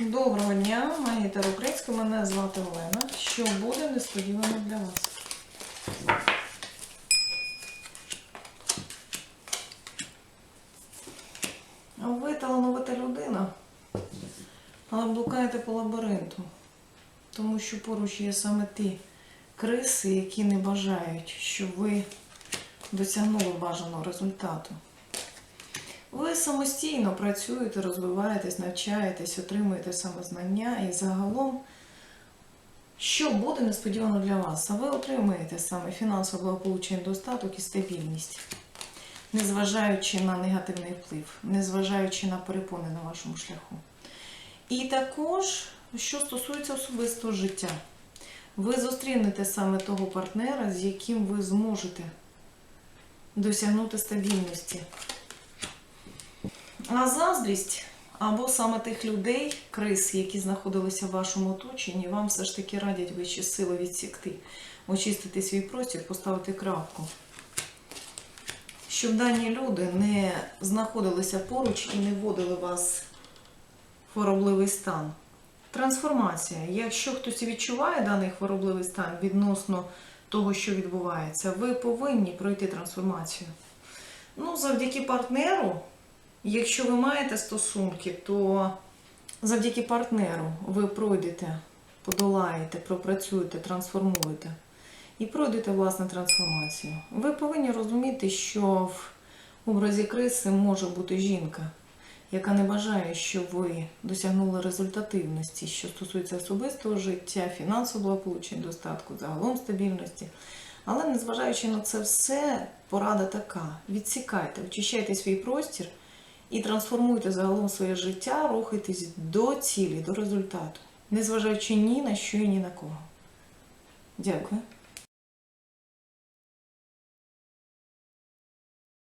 Доброго дня, магітер українська, мене звати Олена. Що буде несподівано для вас? Ви талановита людина, але блукаєте по лабіринту, тому що поруч є саме ті криси, які не бажають, щоб ви досягнули бажаного результату. Ви самостійно працюєте, розвиваєтесь, навчаєтесь, отримуєте самознання і загалом, що буде несподівано для вас, а ви отримуєте саме фінансове благополуччя, достаток і стабільність, незважаючи на негативний вплив, незважаючи на перепони на вашому шляху. І також, що стосується особистого життя, ви зустрінете саме того партнера, з яким ви зможете досягнути стабільності. А заздрість або саме тих людей, крис, які знаходилися в вашому оточенні, вам все ж таки радять вищі сили відсікти, очистити свій простір, поставити крапку. Щоб дані люди не знаходилися поруч і не вводили вас в хворобливий стан. Трансформація. Якщо хтось відчуває даний хворобливий стан відносно того, що відбувається, ви повинні пройти трансформацію. Ну, завдяки партнеру. Якщо ви маєте стосунки, то завдяки партнеру ви пройдете, подолаєте, пропрацюєте, трансформуєте і пройдете власне трансформацію. Ви повинні розуміти, що в образі криси може бути жінка, яка не бажає, щоб ви досягнули результативності, що стосується особистого життя, фінансового благополуччя, достатку, загалом стабільності. Але незважаючи на це все, порада така: відсікайте, очищайте свій простір і трансформуйте загалом своє життя, рухайтесь до цілі, до результату, незважаючи ні на що і ні на кого. Дякую.